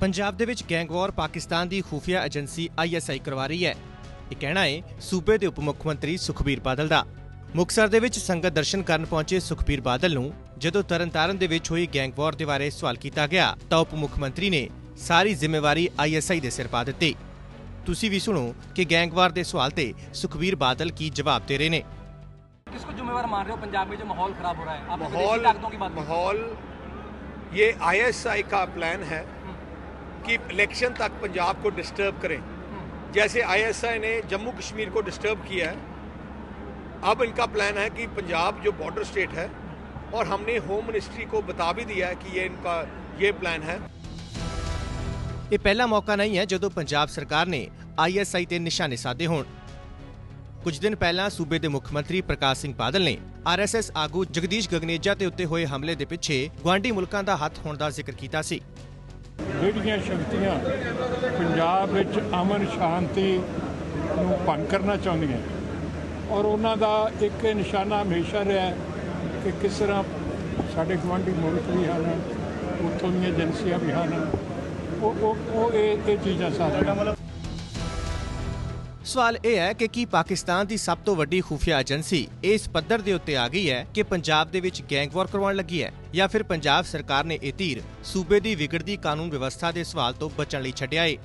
ਪੰਜਾਬ ਦੇ ਵਿੱਚ ਗੈਂਗਵਾਰ ਪਾਕਿਸਤਾਨ ਦੀ ਖੂਫੀਆ ਏਜੰਸੀ ਆਈਐਸਆਈ ਕਰਵਾ ਰਹੀ ਹੈ ਇਹ ਕਹਿਣਾ ਹੈ ਸੂਬੇ ਦੇ ਉਪ ਮੁੱਖ ਮੰਤਰੀ ਸੁਖਬੀਰ ਬਾਦਲ ਦਾ ਮੁਕਤਸਰ ਦੇ ਵਿੱਚ ਸੰਗਤ ਦਰਸ਼ਨ ਕਰਨ ਪਹੁੰਚੇ ਸੁਖਬੀਰ ਬਾਦਲ ਨੂੰ ਜਦੋਂ ਤਰਨਤਾਰਨ ਦੇ ਵਿੱਚ ਹੋਈ ਗੈਂਗਵਾਰ ਦੇ ਬਾਰੇ ਸਵਾਲ ਕੀਤਾ ਗਿਆ ਤਾਂ ਉਪ ਮੁੱਖ ਮੰਤਰੀ ਨੇ ਸਾਰੀ ਜ਼ਿੰਮੇਵਾਰੀ ਆਈਐਸਆਈ ਦੇ ਸਿਰ ਪਾ ਦਿੱਤੀ ਤੁਸੀਂ ਵੀ ਸੁਣੋ ਕਿ ਗੈਂਗਵਾਰ ਦੇ ਸਵਾਲ ਤੇ ਸੁਖਬੀਰ ਬਾਦਲ ਕੀ ਜਵਾਬ ਦੇ ਰਹੇ ਨੇ किसको जिम्मेवार मान रहे हो पंजाब में जो माहौल खराब हो रहा है आप विदेशी माहौल ताकतों की बात कर रहे माहौल ये आईएसआई का प्लान है कि इलेक्शन तक पंजाब को डिस्टर्ब करें जैसे आईएसआई ने जम्मू कश्मीर को डिस्टर्ब किया है अब इनका प्लान है कि पंजाब जो बॉर्डर स्टेट है और हमने होम मिनिस्ट्री को बता भी दिया है कि ये इनका ये प्लान है ਇਹ ਪਹਿਲਾ ਮੌਕਾ ਨਹੀਂ ਹੈ ਜਦੋਂ ਪੰਜਾਬ ਸਰਕਾਰ ਨੇ ਆਈਐਸਆਈ ਤੇ ਨਿਸ਼ਾਨੇ ਸਾਧੇ ਹੋਣ ਕੁਝ ਦਿਨ ਪਹਿਲਾਂ ਸੂਬੇ ਦੇ ਮੁੱਖ ਮੰਤਰੀ ਪ੍ਰਕਾਸ਼ ਸਿੰਘ ਬਾਦਲ ਨੇ ਆਰਐਸਐਸ ਆਗੂ ਜਗਦੀਸ਼ ਗਗਨੇਜਾ ਤੇ ਉੱਤੇ ਹੋਏ ਹਮਲੇ ਦੇ ਪਿੱਛੇ ਗਵਾਂਢੀ ਮੁਲਕਾਂ ਦਾ ਹੱਥ ਹੋਣ ਦਾ ਜ਼ਿਕਰ ਕੀਤਾ ਸੀ ਜਿਹੜੀਆਂ ਸ਼ਕਤੀਆਂ ਪੰਜਾਬ ਵਿੱਚ ਅਮਨ ਸ਼ਾਂਤੀ ਨੂੰ ਭੰਗ ਕਰਨਾ ਚਾਹੁੰਦੀਆਂ ਔਰ ਉਹਨਾਂ ਦਾ ਇੱਕ ਨਿਸ਼ਾਨਾ ਹਮੇਸ਼ਾ ਰਿਹਾ ਕਿ ਕਿਸ ਤਰ੍ਹਾਂ ਸਾਡੇ ਗੁਆਂਢੀ ਮੁਲਕ ਵੀ ਹਨ, ਉੱਥੋਂ ਦੀਆਂ ਏਜੰਸੀਆਂ ਵੀ ਹਨ। ਉਹ ਉਹ ਇਹ ਇਹ ਚੀਜ਼ਾਂ ਸਾਰੀਆਂ ਸਵਾਲ ਇਹ ਹੈ ਕਿ ਕੀ ਪਾਕਿਸਤਾਨ ਦੀ ਸਭ ਤੋਂ ਵੱਡੀ ਖੁਫੀਆ ਏਜੰਸੀ ਇਸ ਪੱਧਰ ਦੇ ਉੱਤੇ ਆ ਗਈ ਹੈ ਕਿ ਪੰਜਾਬ ਦੇ ਵਿੱਚ ਗੈਂਗਵਾਰ ਕਰਵਾਉਣ ਲੱਗੀ ਹੈ ਜਾਂ ਫਿਰ ਪੰਜਾਬ ਸਰਕਾਰ ਨੇ ਇਹ ਤੀਰ ਸੂਬੇ ਦੀ ਵਿਗੜਦੀ ਕਾਨੂੰਨ ਵਿਵਸਥਾ ਦੇ ਸਵਾਲ ਤੋਂ ਬਚਣ ਲਈ ਛੱਡਿਆ ਏ?